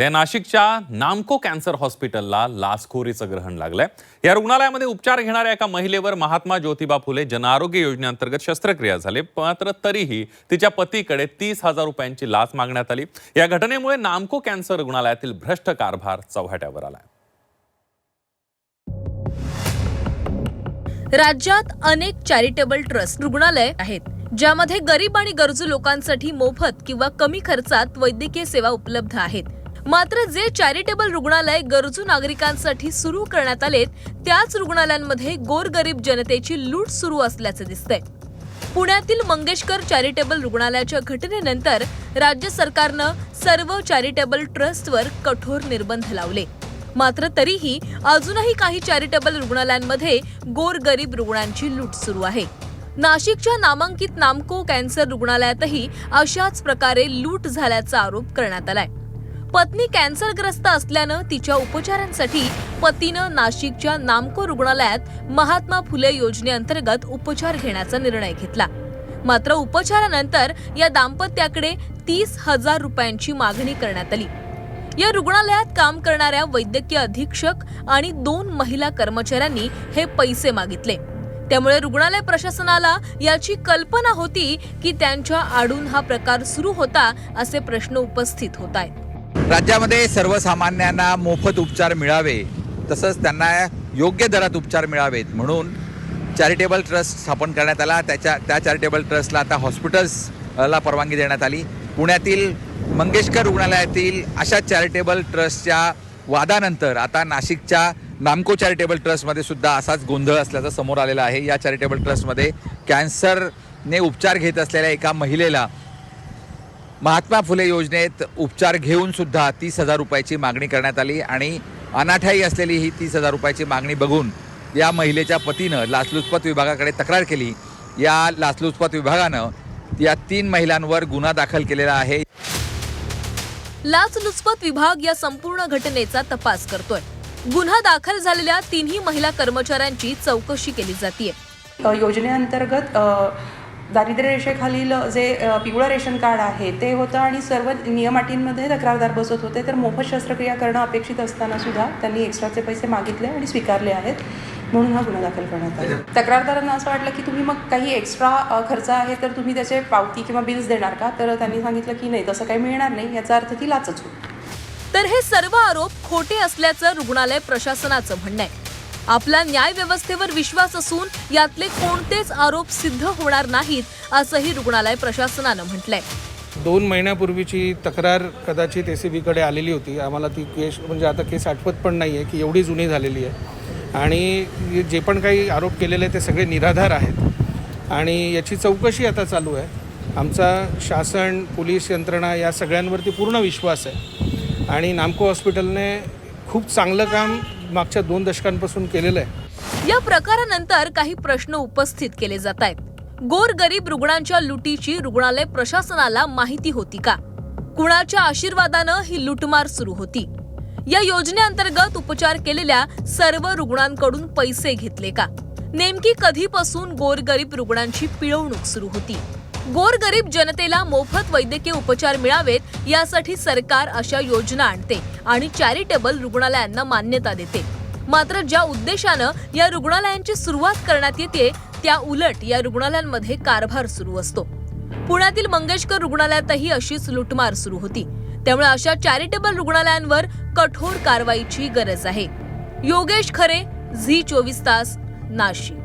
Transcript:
या नाशिकच्या नामको कॅन्सर हॉस्पिटलला लाचखोरीचं ग्रहण लागलंय. या रुग्णालयामध्ये उपचार घेणाऱ्या एका महिलेवर महात्मा ज्योतिबा फुले जनआरोग्य योजनेअंतर्गत शस्त्रक्रिया झाली. मात्र तरीही तिच्या पतीकडे तीस हजार रुपयांची लाच मागण्यात आली. या घटनेमुळे नामको कॅन्सर रुग्णालयातील भ्रष्ट कारभार चव्हाट्यावर आलाय. राज्यात अनेक चॅरिटेबल ट्रस्ट रुग्णालय आहेत ज्यामध्ये गरीब आणि गरजू लोकांसाठी मोफत किंवा कमी खर्चात वैद्यकीय सेवा उपलब्ध आहेत. मात्र जे चॅरिटेबल रुग्णालय गरजू नागरिकांसाठी सुरू करण्यात आलेत त्याच रुग्णालयांमध्ये गोरगरीब जनतेची लूट सुरू असल्याचं दिसतंय. पुण्यातील मंगेशकर चॅरिटेबल रुग्णालयाच्या घटनेनंतर राज्य सरकारनं सर्व चॅरिटेबल ट्रस्टवर कठोर निर्बंध लावले. मात्र तरीही अजूनही काही चॅरिटेबल रुग्णालयांमध्ये गोरगरीब रुग्णांची लूट सुरू आहे. नाशिकच्या नामांकित नामको कॅन्सर रुग्णालयातही अशाच प्रकारे लूट झाल्याचा आरोप करण्यात आलाय. पत्नी कॅन्सरग्रस्त असल्यानं तिच्या उपचारांसाठी पतीनं नाशिकच्या नामको रुग्णालयात महात्मा फुले योजनेअंतर्गत उपचार घेण्याचा निर्णय घेतला. मात्र उपचारानंतर या दाम्पत्याकडे तीस हजार रुपयांची मागणी करण्यात आली. या रुग्णालयात काम करणाऱ्या वैद्यकीय अधीक्षक आणि दोन महिला कर्मचाऱ्यांनी हे पैसे मागितले. त्यामुळे रुग्णालय प्रशासनाला याची कल्पना होती की त्यांच्या आडून हा प्रकार सुरू होता असे प्रश्न उपस्थित होत आहेत. राज्यामध्ये सर्वसामान्यांना मोफत उपचार मिळावे तसंच त्यांना योग्य दरात उपचार मिळावेत म्हणून चॅरिटेबल ट्रस्ट स्थापन करण्यात आला. त्याच्या त्या चॅरिटेबल ट्रस्टला आता हॉस्पिटल्सला परवानगी देण्यात आली. पुण्यातील मंगेशकर रुग्णालयातील अशा चॅरिटेबल ट्रस्टच्या वादानंतर आता नाशिकच्या नामको चॅरिटेबल ट्रस्टमध्ये सुद्धा असाच गोंधळ असल्याचं समोर आलेलं आहे. या चॅरिटेबल ट्रस्टमध्ये कॅन्सरने उपचार घेत असलेल्या एका महिलेला महात्मा फुले योजनेत उपचार घेऊन सुद्धा तीस हजार रुपयाची मागणी करण्यात आली आणि अनाठाई असलेली ही तीस हजार रुपयाची मागणी बघून या महिलेच्या पतीनं लाचलुचपत विभागाकडे तक्रार केली. या लाचलुचपत विभागानं या तीन महिलांवर गुन्हा दाखल केलेला आहे. लाचलुचपत विभाग या संपूर्ण घटनेचा तपास करतोय. गुन्हा दाखल झालेल्या तिन्ही महिला कर्मचाऱ्यांची चौकशी केली जातीये. अ, योजनेअंतर्गत दारिद्र्य रेषेखालील जे पिवळं रेशन कार्ड आहे ते होतं आणि सर्व नियमाटींमध्ये तक्रारदार बसत होते. तर मोफत शस्त्रक्रिया करणं अपेक्षित असताना सुद्धा त्यांनी एक्स्ट्राचे पैसे मागितले आणि स्वीकारले आहेत. म्हणून हा गुन्हा दाखल करण्यात आला. तक्रारदारांना असं वाटलं की तुम्ही मग काही एक्स्ट्रा खर्च आहे तर तुम्ही त्याचे पावती किंवा बिल्स देणार का? तर त्यांनी सांगितलं की नाही तसं काही मिळणार नाही याचा अर्थ ती लाचच होईल. तर हे सर्व आरोप खोटे असल्याचं रुग्णालय प्रशासनाचं म्हणणं आहे. आपला न्याय व्यवस्थेवर विश्वास असून यातले कोणतेच आरोप सिद्ध होणार नाहीत असंही रुग्णालय प्रशासनानं म्हटलंय. दोन महिन्यापूर्वीची तक्रार कदाचित ए सी बीकडे आलेली होती. आम्हाला ती केस म्हणजे आता केस आठवत पण नाही आहे की एवढी जुनी झालेली आहे. आणि जे पण काही आरोप केलेले ते सगळे निराधार आहेत. आणि याची चौकशी आता चालू आहे. आमचा शासन पोलीस यंत्रणा या सगळ्यांवरती पूर्ण विश्वास आहे. आणि नामको हॉस्पिटलने खूप चांगलं काम मागच्या दोन दशकांपासून केलेलं आहे. या प्रकारानंतर काही प्रश्न उपस्थित केले जात आहेत. गोरगरीब रुग्णांच्या लुटीची रुग्णालय प्रशासनाला माहिती होती का? कुणाच्या आशीर्वादानं ही लुटमार सुरू होती? या योजनेअंतर्गत उपचार केलेल्या सर्व रुग्णांकडून पैसे घेतले का? नेमकी कधीपासून गोरगरीब रुग्णांची पिळवणूक सुरू होती? गोरगरीब जनतेला मोफत वैद्यकीय उपचार मिळावेत यासाठी सरकार अशा योजना आणते आणि चॅरिटेबल रुग्णालयांना मान्यता देते. मात्र ज्या उद्देशानं या रुग्णालयांची सुरुवात करण्यात येते त्या उलट या रुग्णालयांमध्ये कारभार सुरू असतो. पुण्यातील मंगेशकर रुग्णालयातही अशीच लुटमार सुरू होती. त्यामुळे अशा चॅरिटेबल रुग्णालयांवर कठोर कारवाईची गरज आहे. योगेश खरे झी चोवीस तास नाशिक.